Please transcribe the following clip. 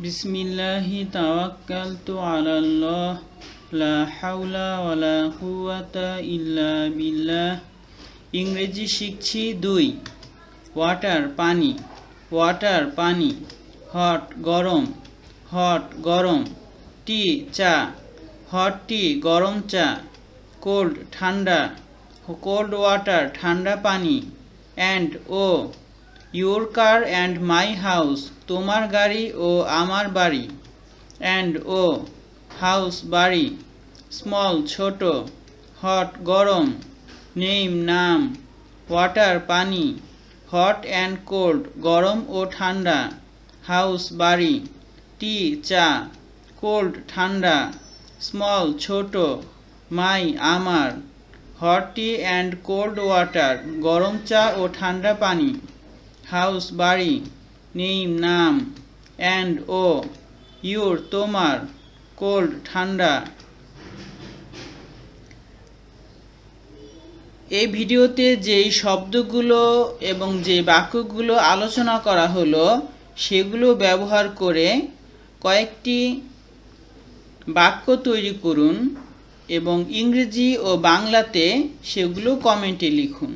বিসমিল্লাহি তাওয়াক্কালতু আলাল্লাহ, লা হাওলা ওয়ালা কুওয়াতা ইল্লা বিল্লাহ। ইংরেজি শিখছি দুই, ওয়াটার, পানি। ওয়াটার, পানি। হট, গরম। হট, গরম। টি, চা। হট টি, গরম চা। কোল্ড, ঠান্ডা। কোল্ড ওয়াটার, ঠান্ডা পানি। And O. Your car and my house, তোমার গাড়ি ও আমার বাড়ি। অ্যান্ড ও, হাউস বাড়ি, স্মল, ছোট, হট, গরম, নেম, নাম, ওয়াটার, পানি, হট অ্যান্ড কোল্ড, গরম ও ঠান্ডা, হাউস বাড়ি, টি, চা, কোল্ড, ঠান্ডা, স্মল, ছোট, মাই, আমার, hot tea and cold water, গরম চা ও ঠান্ডা পানি। হাউস বাড়ি নেম নাম অ্যান্ড ও ইউর তোমার কোল্ড ঠান্ডা। এই ভিডিওতে যেই শব্দগুলো এবং যে বাক্যগুলো আলোচনা করা হলো, সেগুলো ব্যবহার করে কয়েকটি বাক্য তৈরি করুন এবং ইংরেজি ও বাংলাতে সেগুলো কমেন্টে লিখুন।